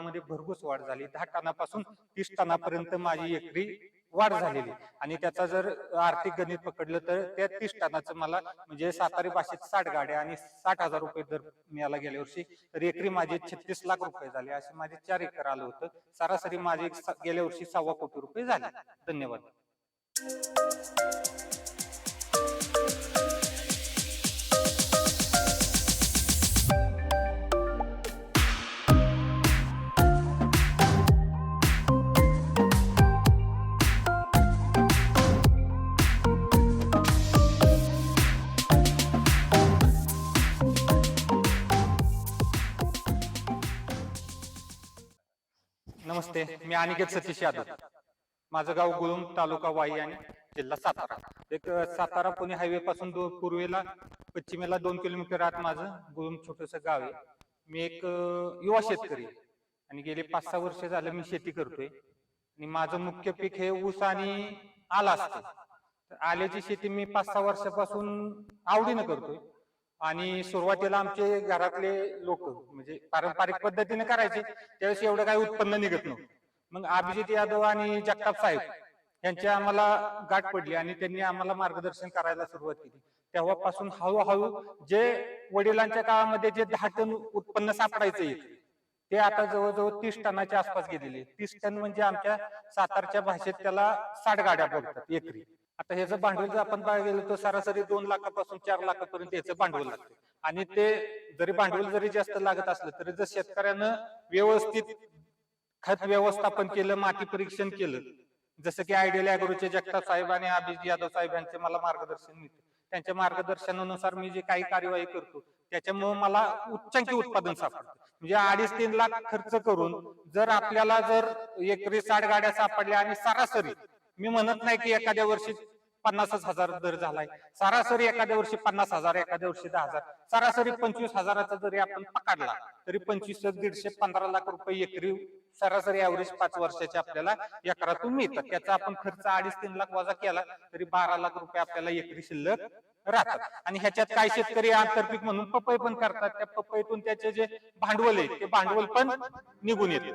मध्ये भरघोस वाढ झाली. दहा टनापासून तीस टनापर्यंत माझी एकरी वाढ झालेली. आणि त्याचा जर आर्थिक गणित पकडलं तर त्या तीस टनाचं मला म्हणजे सातारी भाषेत साठ गाड्या आणि साठ हजार रुपये दर मिळाला गेल्या वर्षी. तर एकरी माझे छत्तीस लाख रुपये झाले. असे माझे चार एकर आलं होतं. सरासरी माझे गेल्या वर्षी सव्वा कोटी रुपये झाले. धन्यवाद. नमस्ते मी अनिकेत सतीश यादव. माझं गाव गुळुंग तालुका वाई आणि जिल्हा सातारा. एक सातारा पुणे हायवे पासून दो पूर्वेला पश्चिमेला दोन किलोमीटर आत माझं गुळुम छोटस गाव आहे. मी एक युवा शेतकरी आणि गेले पाच सहा वर्ष झालं मी शेती करतोय. आणि माझं मुख्य पीक हे ऊस आणि आला असतं. तर आल्याची शेती मी पाच सहा वर्षापासून आवडीनं करतोय. आणि सुरुवातीला आमचे घरातले लोक म्हणजे पारंपरिक पद्धतीने करायचे त्यावेळेस एवढं काही उत्पन्न निघत नव्हतं. मग अभिजित यादव आणि जगताप साहेब यांची आम्हाला गाठ पडली आणि त्यांनी आम्हाला मार्गदर्शन करायला सुरुवात केली. तेव्हापासून हळूहळू जे वडिलांच्या काळामध्ये जे दहा टन उत्पन्न सापडायचे ते आता जवळजवळ तीस टनाच्या आसपास गेलेले. तीस टन म्हणजे आमच्या सातारच्या भाषेत त्याला साठ गाड्या बोलतात एकरी. आता ह्याचं भांडवल जर आपण पाहायला गेलो तर सरासरी दोन लाखापासून चार लाखापर्यंत याचं भांडवल लागतं. आणि ते जरी भांडवल जरी जास्त लागत असलं तरी जर शेतकऱ्यानं व्यवस्थित खत व्यवस्थापन केलं माती परीक्षण केलं जसं की आयडियल अॅग्रोचे जगताप साहेब आणि अभिजित यादव साहेब यांचे मला मार्गदर्शन मिळते. त्यांच्या मार्गदर्शनानुसार मी जे काही कार्यवाही करतो त्याच्यामुळे मला उच्चांकी उत्पादन सापडतं. म्हणजे अडीच तीन लाख खर्च करून जर आपल्याला जर एकरी साठ गाड्या सापडल्या आणि सरासरी मी म्हणत नाही की एखाद्या वर्षी पन्नासच हजार दर झालाय. सरासरी एखाद्या वर्षी पन्नास हजार एखाद्या वर्षी दहा हजार. सरासरी पंचवीस हजाराचा जरी आपण पकडला तरी पंचवीस दीडशे पंधरा लाख रुपये एकरी सरासरी ऍव्हरेज पाच वर्षाचे आपल्याला एकरातून मिळतात. त्याचा आपण खर्च अडीच तीन लाख वजा केला तरी बारा लाख रुपये आपल्याला एकरी शिल्लक राहतात. आणि ह्याच्यात काही शेतकरी आंतरपीक म्हणून पपई पण करतात. त्या पपईतून त्याचे जे भांडवल आहे ते भांडवल पण निघून येते.